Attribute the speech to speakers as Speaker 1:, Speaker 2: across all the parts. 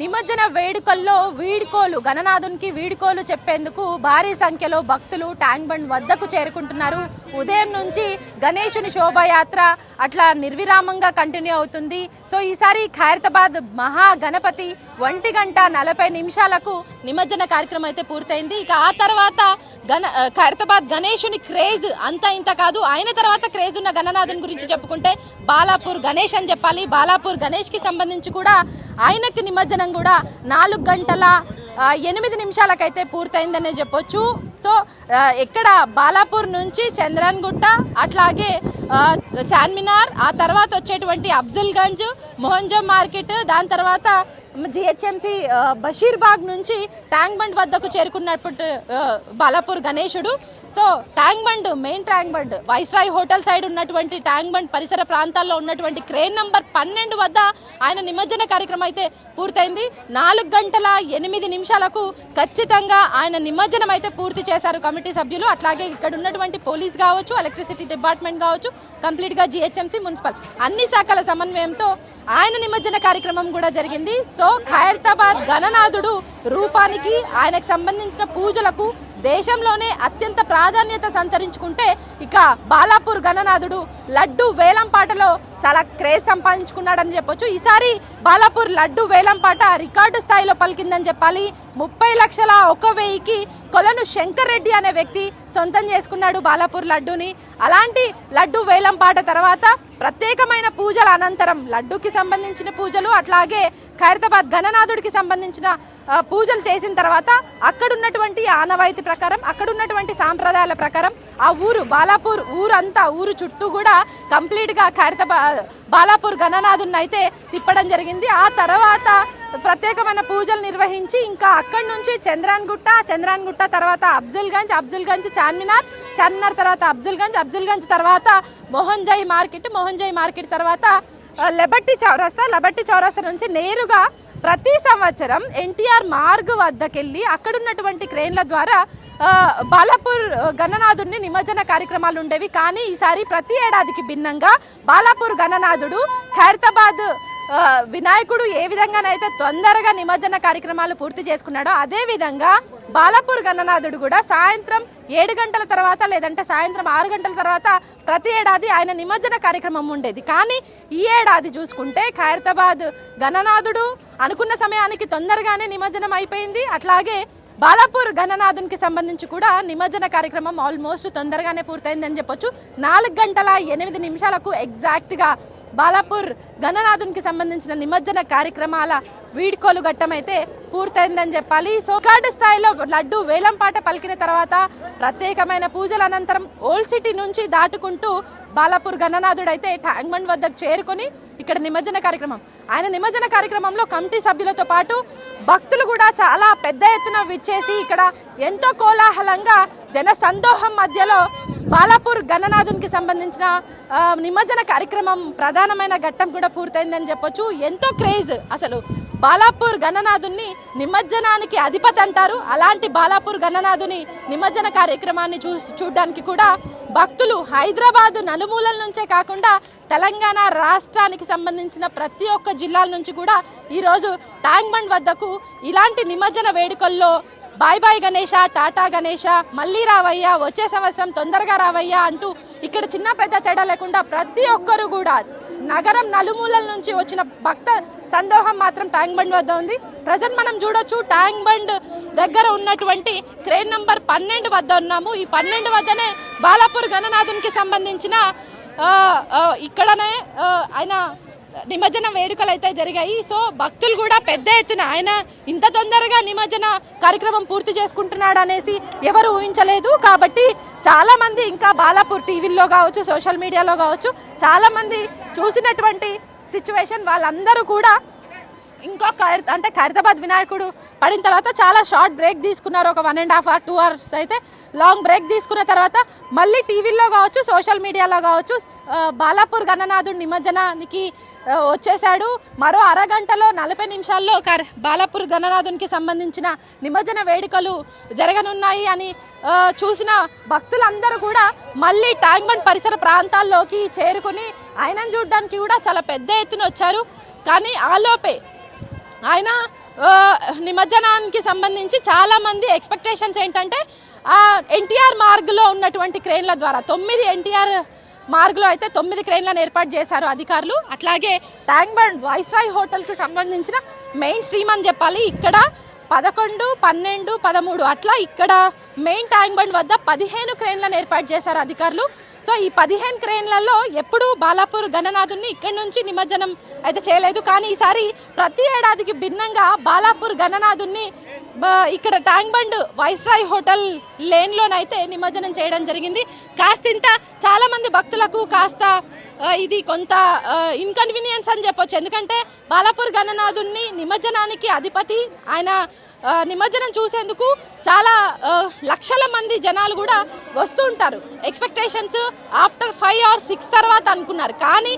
Speaker 1: నిమజ్జన వేడుకల్లో వీడుకోలు గణనాథునికి వీడుకోలు చెప్పేందుకు భారీ సంఖ్యలో భక్తులు ట్యాంక్ బండ్ వద్దకు చేరుకుంటున్నారు. ఉదయం నుంచి గణేశుని శోభాయాత్ర అట్లా నిర్విరామంగా కంటిన్యూ అవుతుంది. సో ఈసారి ఖైరతాబాద్ మహా గణపతి ఒంటి గంట నలభై నిమిషాలకు నిమజ్జన కార్యక్రమం అయితే పూర్తయింది. ఇక ఆ తర్వాత గణ ఖైరతాబాద్ గణేశుని క్రేజ్ అంత ఇంత కాదు. ఆయన తర్వాత క్రేజ్ ఉన్న గణనాథుని గురించి చెప్పుకుంటే బాలాపూర్ గణేష్ అని చెప్పాలి. బాలాపూర్ గణేష్కి సంబంధించి కూడా ఆయనకి నిమజ్జనం కూడా నాలుగు గంటల ఎనిమిది నిమిషాలకైతే పూర్తయిందనే చెప్పొచ్చు. సో ఇక్కడ బాలాపూర్ నుంచి చంద్రన్గుట్ట అట్లాగే చార్మినార్ ఆ తర్వాత వచ్చేటువంటి అఫ్జల్గంజ్ మొహంజో మార్కెట్ దాని తర్వాత జిహెచ్ఎంసి బషీర్బాగ్ నుంచి ట్యాంక్ బండ్ వద్దకు చేరుకున్నప్పుడు బాలాపూర్ గణేశుడు so tank bund main tank bund. Viceroy hotel side ఉన్నటువంటి ట్యాంక్ బండ్ పరిసర ప్రాంతాల్లో ఉన్నటువంటి క్రేన్ నంబర్ పన్నెండు వద్ద ఆయన నిమజ్జన కార్యక్రమం అయితే పూర్తయింది. నాలుగు గంటల ఎనిమిది నిమిషాలకు ఖచ్చితంగా ఆయన నిమజ్జనం అయితే పూర్తి చేశారు కమిటీ సభ్యులు. అట్లాగే ఇక్కడ ఉన్నటువంటి పోలీస్ కావచ్చు ఎలక్ట్రిసిటీ డిపార్ట్మెంట్ కావచ్చు కంప్లీట్గా జిహెచ్ఎంసీ మున్సిపల్. అన్ని శాఖల సమన్వయంతో ఆయన నిమజ్జన కార్యక్రమం కూడా జరిగింది. సో ఖైరతాబాద్ గణనాథుడు రూపానికి ఆయనకు సంబంధించిన పూజలకు దేశంలోనే అత్యంత ప్రాధాన్యత సంతరించుకుంటే ఇక బాలాపూర్ గణనాథుడు లడ్డు వేలంపాటలో చాలా క్రేజ్ సంపాదించుకున్నాడని చెప్పొచ్చు. ఈసారి బాలాపూర్ లడ్డు వేలంపాట రికార్డు స్థాయిలో పలికిందని చెప్పాలి. ముప్పై లక్షల ఒక వెయ్యికి కొలను శంకర్ రెడ్డి అనే వ్యక్తి సొంతం చేసుకున్నాడు బాలాపూర్ లడ్డూని. అలాంటి లడ్డు వేలంపాట తర్వాత ప్రత్యేకమైన పూజల అనంతరం లడ్డుకి సంబంధించిన పూజలు అట్లాగే ఖైరతాబాద్ గణనాథుడికి సంబంధించిన పూజలు చేసిన తర్వాత అక్కడున్నటువంటి ఆనవాయితీ ప్రకారం అక్కడున్నటువంటి సాంప్రదాయాల ప్రకారం ఆ ఊరు బాలాపూర్ ఊరంతా ఊరు చుట్టూ కూడా కంప్లీట్గా ఖైరతాబాద్ బాలాపూర్ గణనాథుని అయితే తిప్పడం జరిగింది. ఆ తర్వాత ప్రత్యేకమైన పూజలు నిర్వహించి ఇంకా అక్కడి నుంచి చంద్రాన్గుట్ట చంద్రాన్గుట్ట తర్వాత అబ్జుల్గంజ్ అబ్జుల్గంజ్ చార్మినార్ చార్మినార్ తర్వాత అబ్జుల్గంజ్ అబ్జుల్గంజ్ తర్వాత మోహన్జాయ్ మార్కెట్ మోహన్జాయ్ మార్కెట్ తర్వాత లెబట్టి చౌరస్తా లెబట్టి చౌరస్తా నుంచి నేరుగా ప్రతి సంవత్సరం ఎన్టీఆర్ మార్గ్ వద్దకెళ్ళి అక్కడున్నటువంటి క్రేన్ల ద్వారా బాలాపూర్ గణనాథుడిని నిమజ్జన కార్యక్రమాలు ఉండేవి. కానీ ఈసారి ప్రతి ఏడాదికి భిన్నంగా బాలాపూర్ గణనాథుడు ఖైరతాబాద్ వినాయకుడు ఏ విధంగానైతే తొందరగా నిమజ్జన కార్యక్రమాలు పూర్తి చేసుకున్నాడో అదేవిధంగా బాలాపూర్ గణనాథుడు కూడా సాయంత్రం ఏడు గంటల తర్వాత లేదంటే సాయంత్రం ఆరు గంటల తర్వాత ప్రతి ఏడాది ఆయన నిమజ్జన కార్యక్రమం ఉండేది. కానీ ఈ ఏడాది చూసుకుంటే ఖైరతాబాద్ గణనాథుడు అనుకున్న సమయానికి తొందరగానే నిమజ్జనం అయిపోయింది. అట్లాగే బాలాపూర్ గణనాథునికి సంబంధించి కూడా నిమజ్జన కార్యక్రమం ఆల్మోస్ట్ తొందరగానే పూర్తయిందని చెప్పొచ్చు. నాలుగు గంటల ఎనిమిది నిమిషాలకు ఎగ్జాక్ట్గా బాలాపూర్ గణనాథునికి సంబంధించిన నిమజ్జన కార్యక్రమాల వీడ్కోలు ఘట్టమైతే పూర్తయిందని చెప్పాలి. సో రికార్డు స్థాయిలో లడ్డు వేలంపాట పలికిన తర్వాత ప్రత్యేకమైన పూజల అనంతరం ఓల్డ్ సిటీ నుంచి దాటుకుంటూ బాలాపూర్ గణనాథుడు అయితే ట్యాంక్ బండ్ వద్దకు చేరుకొని ఇక్కడ నిమజ్జన కార్యక్రమం. ఆయన నిమజ్జన కార్యక్రమంలో కమిటీ సభ్యులతో పాటు భక్తులు కూడా చాలా పెద్ద ఎత్తున విచ్చేసి ఇక్కడ ఎంతో కోలాహలంగా జన సందోహం మధ్యలో బాలాపూర్ గణనాథునికి సంబంధించిన నిమజ్జన కార్యక్రమం ప్రధానమైన ఘట్టం కూడా పూర్తయిందని చెప్పొచ్చు. ఎంతో క్రేజ్ అసలు. బాలాపూర్ గణనాథుని నిమజ్జనానికి అధిపతి అంటారు. అలాంటి బాలాపూర్ గణనాథుని నిమజ్జన కార్యక్రమాన్ని చూ చూడడానికి కూడా భక్తులు హైదరాబాద్ నలుమూలల నుంచే కాకుండా తెలంగాణ రాష్ట్రానికి సంబంధించిన ప్రతి ఒక్క జిల్లాల నుంచి కూడా ఈరోజు ట్యాంక్ బండ్ వద్దకు ఇలాంటి నిమజ్జన వేడుకల్లో bye bye Ganesha tata Ganesha మళ్ళీ రావయ్యా వచ్చే సంవత్సరం తొందరగా రావయ్యా అంటూ ఇక్కడ చిన్న పెద్ద తేడా లేకుండా ప్రతి ఒక్కరు కూడా నగరం నలుమూలల నుంచి వచ్చిన భక్త సందోహం మాత్రం ట్యాంక్ బండ్ వద్ద ఉంది. ప్రజెంట్ మనం చూడొచ్చు ట్యాంక్ బండ్ దగ్గర ఉన్నటువంటి క్రేన్ నంబర్ పన్నెండు వద్ద ఉన్నాము. ఈ పన్నెండు వద్దనే బాలాపూర్ గణనాథునికి సంబంధించిన ఇక్కడనే ఆయన నిమజ్జన వేడుకలు అయితే జరిగాయి. సో భక్తులు కూడా పెద్ద ఎత్తున ఆయన ఇంత తొందరగా నిమజ్జన కార్యక్రమం పూర్తి చేసుకుంటున్నాడు అనేసి ఎవరు ఊహించలేదు. కాబట్టి చాలా మంది ఇంకా బాలాపూర్ టీవీల్లో కావచ్చు సోషల్ మీడియాలో కావచ్చు చాలా మంది చూసినటువంటి సిచ్యువేషన్ వాళ్ళందరూ కూడా ఇంకో అంటే ఖైరతాబాద్ వినాయకుడు పడిన తర్వాత చాలా షార్ట్ బ్రేక్ తీసుకున్నారు. ఒక one and half hour two hours అయితే లాంగ్ బ్రేక్ తీసుకున్న తర్వాత మళ్ళీ టీవీల్లో కావచ్చు సోషల్ మీడియాలో కావచ్చు బాలాపూర్ గణనాథుడు నిమజ్జనానికి వచ్చేసాడు మరో అరగంటలో నలభై నిమిషాల్లో బాలాపూర్ గణనాథునికి సంబంధించిన నిమజ్జన వేడుకలు జరగనున్నాయి అని చూసిన భక్తులందరూ కూడా మళ్ళీ ట్యాంక్ బండ్ పరిసర ప్రాంతాల్లోకి చేరుకుని ఆయనను చూడడానికి కూడా చాలా పెద్ద ఎత్తున వచ్చారు. కానీ ఆలోపే ఆయన నిమజ్జనానికి సంబంధించి చాలా మంది ఎక్స్పెక్టేషన్స్ ఏంటంటే ఎన్టీఆర్ మార్గ్లో ఉన్నటువంటి క్రెయిన్ల ద్వారా తొమ్మిది ఎన్టీఆర్ మార్గ్లో అయితే తొమ్మిది క్రెయిన్లను ఏర్పాటు చేశారు అధికారులు. అట్లాగే ట్యాంక్ బండ్ వైస్రాయ్ హోటల్కి సంబంధించిన మెయిన్ స్ట్రీమ్ అని చెప్పాలి. ఇక్కడ పదకొండు పన్నెండు పదమూడు అట్లా ఇక్కడ మెయిన్ ట్యాంక్ బండ్ వద్ద పదిహేను క్రెయిన్లను ఏర్పాటు చేశారు అధికారులు. సో ఈ పదిహేను క్రేన్లలో ఎప్పుడూ బాలాపూర్ గణనాథుని ఇక్కడి నుంచి నిమజ్జనం అయితే చేయలేదు. కానీ ఈసారి ప్రతి ఏడాదికి భిన్నంగా బాలాపూర్ గణనాథుని ఇక్కడ ట్యాంక్ బండ్ వైస్రాయ్ హోటల్ లేన్లోనైతే నిమజ్జనం చేయడం జరిగింది. కాస్త ఇంత చాలామంది భక్తులకు కాస్త ఇది కొంత ఇన్కన్వీనియన్స్ అని చెప్పొచ్చు. ఎందుకంటే బాలాపూర్ గణనాథుని నిమజ్జనానికి అధిపతి. ఆయన నిమజ్జనం చూసేందుకు చాలా లక్షల మంది జనాలు కూడా వస్తూ ఉంటారు. Expectations after five or six తర్వాత అనుకున్నారు. కానీ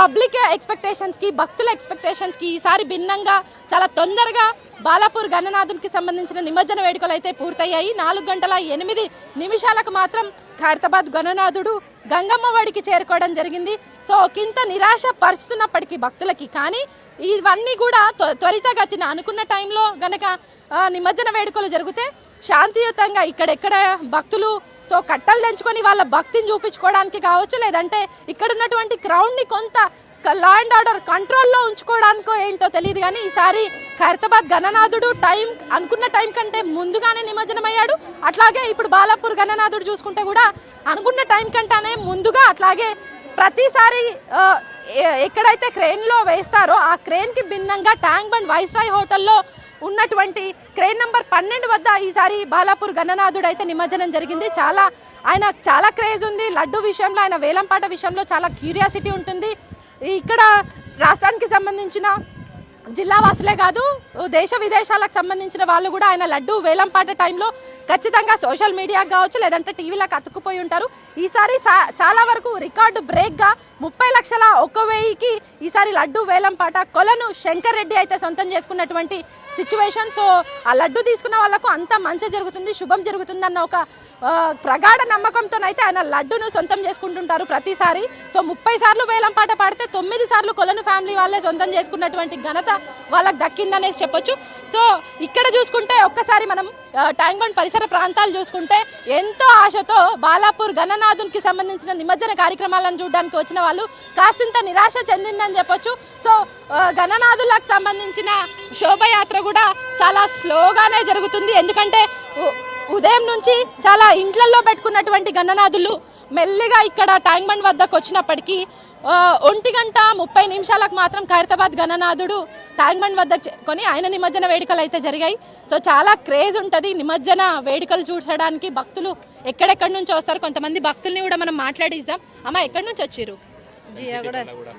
Speaker 1: పబ్లిక్ ఎక్స్పెక్టేషన్స్కి భక్తుల ఎక్స్పెక్టేషన్స్కి ఈసారి భిన్నంగా చాలా తొందరగా బాలాపూర్ గణనాథునికి సంబంధించిన నిమజ్జన వేడుకలు అయితే పూర్తయ్యాయి. నాలుగు గంటల ఎనిమిది నిమిషాలకు మాత్రం ఖైరతాబాద్ గణనాథుడు గంగమ్మ వాడికి చేరుకోవడం జరిగింది. సో ఒకంత నిరాశ పరుస్తున్నప్పటికీ భక్తులకి కానీ ఇవన్నీ కూడా త్వ- త్వరితగతిన అనుకున్న టైంలో గనక నిమజ్జన వేడుకలు జరిగితే శాంతియుతంగా ఇక్కడెక్కడ భక్తులు సో కట్టలు తెంచుకొని వాళ్ళ భక్తిని చూపించుకోవడానికి కావచ్చు లేదంటే ఇక్కడ ఉన్నటువంటి క్రౌడ్ని కొంత లా అండ్ ఆర్డర్ కంట్రోల్లో ఉంచుకోవడానికో ఏంటో తెలియదు కానీ ఈసారి ఖైరతాబాద్ గణనాథుడు టైం అనుకున్న టైం కంటే ముందుగానే నిమజ్జనం అయ్యాడు అట్లాగే ఇప్పుడు బాలాపూర్ గణనాథుడు చూసుకుంటే కూడా అనుకున్న టైం కంటేనే ముందుగా అట్లాగే ప్రతిసారి ఎక్కడైతే క్రెయిన్లో వేస్తారో ఆ క్రెయిన్కి భిన్నంగా ట్యాంక్ బండ్ వైస్రాయ్ హోటల్లో ఉన్నటువంటి క్రేన్ నెంబర్ పన్నెండు వద్ద ఈసారి బాలాపూర్ గణనాథుడు అయితే నిమజ్జనం జరిగింది. చాలా ఆయన చాలా క్రేజ్ ఉంది. లడ్డు విషయంలో ఆయన వేలంపాట విషయంలో చాలా క్యూరియాసిటీ ఉంటుంది. ఇక్కడ రాష్ట్రానికి సంబంధించిన జిల్లా వాసులే కాదు దేశ విదేశాలకు సంబంధించిన వాళ్ళు కూడా ఆయన లడ్డు వేలంపాట టైంలో ఖచ్చితంగా సోషల్ మీడియాకు కావచ్చు లేదంటే టీవీలకు అతుక్కుపోయి ఉంటారు. ఈసారి సా- చాలా వరకు రికార్డు బ్రేక్గా ముప్పై లక్షల ఒక్క వెయ్యికి ఈసారి లడ్డు వేలంపాట కొలను శంకర్ రెడ్డి అయితే సొంతం చేసుకున్నటువంటి సిచ్యువేషన్ సో ఆ లడ్డు తీసుకున్న వాళ్ళకు అంత మంచి జరుగుతుంది శుభం జరుగుతుంది అన్న ఒక ప్రగాఢ నమ్మకంతోనైతే ఆయన లడ్డును సొంతం చేసుకుంటుంటారు ప్రతిసారి. సో ముప్పై సార్లు వేలం పాట పాడితే తొమ్మిది సార్లు కొలను ఫ్యామిలీ వాళ్ళే సొంతం చేసుకున్నటువంటి ఘనత వాళ్ళకి దక్కిందనేసి చెప్పొచ్చు. సో ఇక్కడ చూసుకుంటే ఒక్కసారి మనం ఆ, పరిసర ప్రాంతాలు చూసుకుంటే ఎంతో ఆశతో బాలాపూర్ గణనాథునికి సంబంధించిన నిమజ్జన కార్యక్రమాలను చూడడానికి వచ్చిన వాళ్ళు కాసింత నిరాశ చెందిందని చెప్పొచ్చు. సో గణనాథులకు సంబంధించిన శోభయాత్ర కూడా చాలా స్లోగానే జరుగుతుంది. ఎందుకంటే ఉదయం నుంచి చాలా ఇంట్లల్లో పెట్టుకున్నటువంటి గణనాథులు మెల్లిగా ఇక్కడ ట్యాంక్ బండ్ వద్దకు వచ్చినప్పటికీ ఒంటి గంట ముప్పై నిమిషాలకు మాత్రం ఖైరతాబాద్ గణనాథుడు ట్యాంక్ బండ్ వద్ద కొని ఆయన నిమజ్జన వేడుకలు అయితే జరిగాయి. సో చాలా క్రేజ్ ఉంటుంది నిమజ్జన వేడుకలు చూసడానికి భక్తులు ఎక్కడెక్కడి నుంచి వస్తారు కొంతమంది భక్తుల్ని కూడా మనం మాట్లాడిస్తాం అమ్మ ఎక్కడి నుంచి వచ్చారు?
Speaker 2: జియాగూడ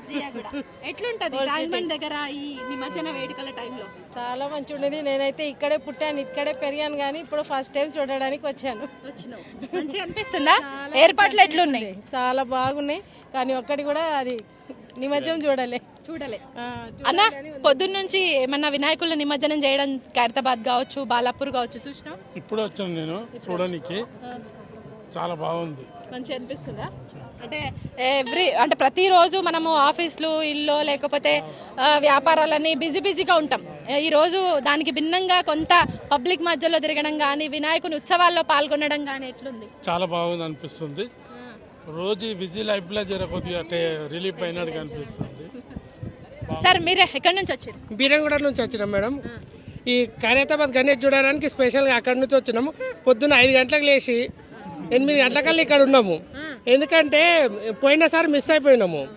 Speaker 1: జియాగూడ. ఎట్లుంటది? ట్యాంక్ బండ్ దగ్గర ఈ నిమజ్జన వేడుకల టైంలో
Speaker 2: చాలా మంచి ఉండేది నేనైతే ఇక్కడే పుట్టాను ఇక్కడే పెరిగాను కానీ ఇప్పుడు ఫస్ట్ టైం చూడడానికి వచ్చాను.
Speaker 1: మంచిగా అనిపిస్తుందా? ఏర్పాట్లు ఎట్లున్నాయి?
Speaker 2: చాలా బాగున్నాయి. కానీ ఒక్కటి కూడా అది నిమజ్జనం చూడలే.
Speaker 1: చూడలే. అన్న పొద్దున్న నుంచి ఏమన్నా వినాయకుల నిమజ్జనం చేయడం ఖైరతాబాద్ కావచ్చు బాలాపూర్ కావచ్చు చూసినావు?
Speaker 3: ఇప్పుడు వచ్చాను నేను చూడడానికి. చాలా బాగుంది.
Speaker 1: మంచిగా అనిపిస్తుందా? అంటే ఎవ్రీ అంటే ప్రతిరోజు మనము ఆఫీసులు ఇల్లు లేకపోతే ఆ, వ్యాపారాలన్నీ బిజీ బిజీగా ఉంటాం. ఈరోజు దానికి భిన్నంగా కొంత పబ్లిక్ మధ్యలో తిరగడం కానీ వినాయకుని ఉత్సవాల్లో పాల్గొనడం కానీ ఎట్లుంది?
Speaker 3: చాలా బాగుంది అనిపిస్తుంది. రోజు బిజీ లైఫ్లో జర కొద్దిగా అంటే రిలీఫ్ అయినట్టుగా అనిపిస్తుంది.
Speaker 1: సార్ మీరు ఎక్కడి నుంచి వచ్చారు?
Speaker 4: బీరంగూడ నుంచి వచ్చినాం మేడం. ఈ ఖైరతాబాద్ గణేష్ చూడడానికి స్పెషల్గా అక్కడి నుంచి వచ్చినాము. పొద్దున్న ఐదు గంటలకు లేచి ఎనిమిది గంటలకల్లా ఇక్కడ ఉన్నాము. ఎందుకంటే పోయినసారి మిస్ అయిపోయినాము.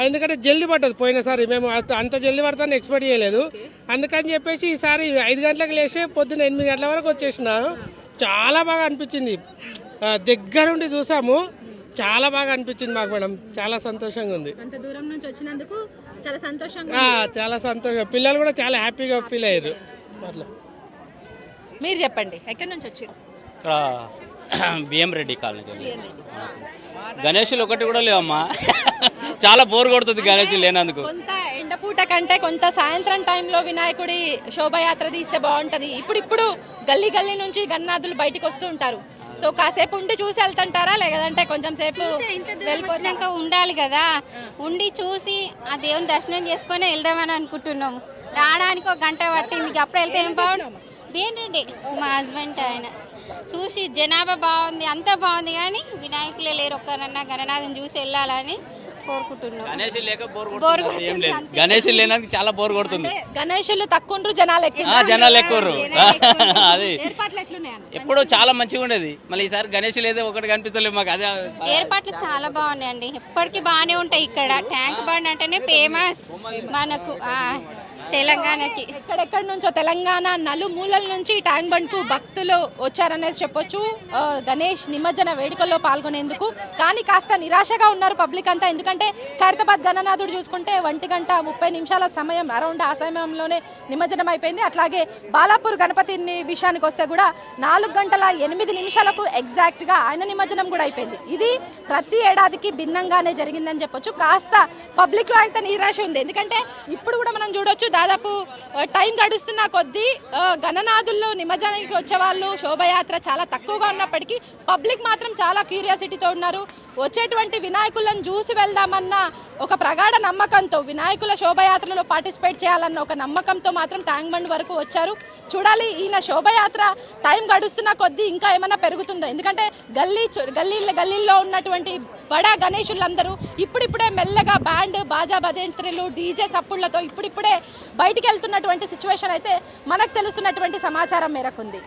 Speaker 4: ఎందుకంటే జల్దీ పడ్డది పోయినసారి మేము అంత- అంత జల్దీ పడతాను ఎక్స్పెక్ట్ చేయలేదు. అందుకని చెప్పేసి ఈసారి ఐదు గంటలకు లేచి పొద్దున్న ఎనిమిది గంటల వరకు వచ్చేసిన. చాలా బాగా అనిపించింది. దగ్గరుండి చూసాము. చాలా బాగా అనిపించింది మాకు మేడం. చాలా సంతోషంగా ఉంది.
Speaker 1: అంత దూరం నుంచి వచ్చినందుకు చాలా సంతోషంగా
Speaker 4: ఆ, చాలా సంతోషం పిల్లలు కూడా చాలా హ్యాపీగా ఫీల్ అయ్యారు. అట్లా.
Speaker 1: మీరు చెప్పండి. ఎక్కడి నుంచి వచ్చారు?
Speaker 5: ఇక్కడ బిఎం రెడ్డి కాలనీ గణేషులు ఒకటి కూడా లేవమ్మా. చాలా బోర్ కొడుతుంది గణేషులు లేనందుకు.
Speaker 1: కొంత ఎండపూట కంటే కొంత సాయంత్రం టైంలో వినాయకుడి శోభయాత్ర తీస్తే బాగుంటది. ఇప్పుడు ఇప్పుడు గల్లీ గల్లీ నుంచి గన్నాదులు బయటికి వస్తూ ఉంటారు. సో కాసేపు ఉండి చూసి వెళ్తుంటారా? లేదంటే కొంచెం సేపు వెళ్ళిపోతాం
Speaker 6: వచ్చినాక ఉండాలి కదా. ఉండి చూసి ఆ దేవుని దర్శనం చేసుకొని వెళ్దామని అనుకుంటున్నాము. రావడానికి ఒక గంట పట్టింది. అప్పుడు వెళ్తే ఏం బాగుండు? బీఎన్రెడ్డి మా హస్బెండ్ ఆయన. చూసి జనాభా బాగుంది అంతా బాగుంది కానీ వినాయకులే లేరు ఒక్కరన్నా గణనాథం చూసి వెళ్ళాలని. కోరుకుంటున్నాం.
Speaker 5: గణేష్ లేనందుకు చాలా బోర్ కొడుతుంది.
Speaker 1: గణేషులు తక్కువ జనాలు ఎక్కువ
Speaker 5: జనాలు ఎక్కువ అది. ఎప్పుడో చాలా మంచిగా ఉండేది. మళ్ళీ ఈసారి గణేష్ లేదే ఒకటి కనిపిస్తలేదు మాకు. అదే
Speaker 6: ఏర్పాట్లు చాలా బాగున్నాయండి. ఎప్పటికీ బాగానే ఉంటాయి ఇక్కడ. ట్యాంక్ బండ్ అంటేనే ఫేమస్ మనకు ఆ, తెలంగాణకి.
Speaker 1: ఎక్కడెక్కడి నుంచో తెలంగాణ నలుమూలల నుంచి ట్యాంక్ బండ్కు భక్తులు వచ్చారనేసి చెప్పొచ్చు. గణేష్ నిమజ్జన వేడుకల్లో పాల్గొనేందుకు. కానీ కాస్త నిరాశగా ఉన్నారు పబ్లిక్ అంతా. ఎందుకంటే ఖైరతాబాద్ గణనాథుడు చూసుకుంటే ఒంటి గంట ముప్పై నిమిషాల సమయం అరౌండ్ ఆ సమయంలోనే నిమజ్జనం అయిపోయింది. అట్లాగే బాలాపూర్ గణపతి విషయానికి వస్తే కూడా నాలుగు గంటల ఎనిమిది నిమిషాలకు ఎగ్జాక్ట్గా ఆయన నిమజ్జనం కూడా అయిపోయింది. ఇది ప్రతి ఏడాదికి భిన్నంగానే జరిగిందని చెప్పొచ్చు. కాస్త పబ్లిక్లో అయితే నిరాశ ఉంది. ఎందుకంటే ఇప్పుడు కూడా మనం చూడొచ్చు దాదాపు టైం గడుస్తున్న కొద్దీ గణనాథుల్లో నిమజ్జనానికి వచ్చే వాళ్ళు శోభయాత్ర చాలా తక్కువగా ఉన్నప్పటికీ పబ్లిక్ మాత్రం చాలా క్యూరియాసిటీతో ఉన్నారు. వచ్చేటువంటి వినాయకులను చూసి వెళ్దాం చేస్తామన్న ఒక ప్రగాఢ నమ్మకంతో వినాయకుల శోభయాత్రలో పార్టిసిపేట్ చేయాలన్న ఒక నమ్మకంతో మాత్రం ట్యాంక్ బండ్ వరకు వచ్చారు. చూడాలి ఈయన శోభయాత్ర టైం గడుస్తున్న కొద్దీ ఇంకా ఏమైనా పెరుగుతుందో. ఎందుకంటే గల్లీ గల్లీ గల్లీల్లో ఉన్నటువంటి బడా గణేషులందరూ ఇప్పుడిప్పుడే మెల్లగా బ్యాండ్ బాజా భజంత్రులు డీజే సప్పుళ్ళతో ఇప్పుడిప్పుడే బయటికి వెళ్తున్నటువంటి సిచ్యువేషన్ అయితే మనకు తెలుస్తున్నటువంటి సమాచారం మేరకు ఉంది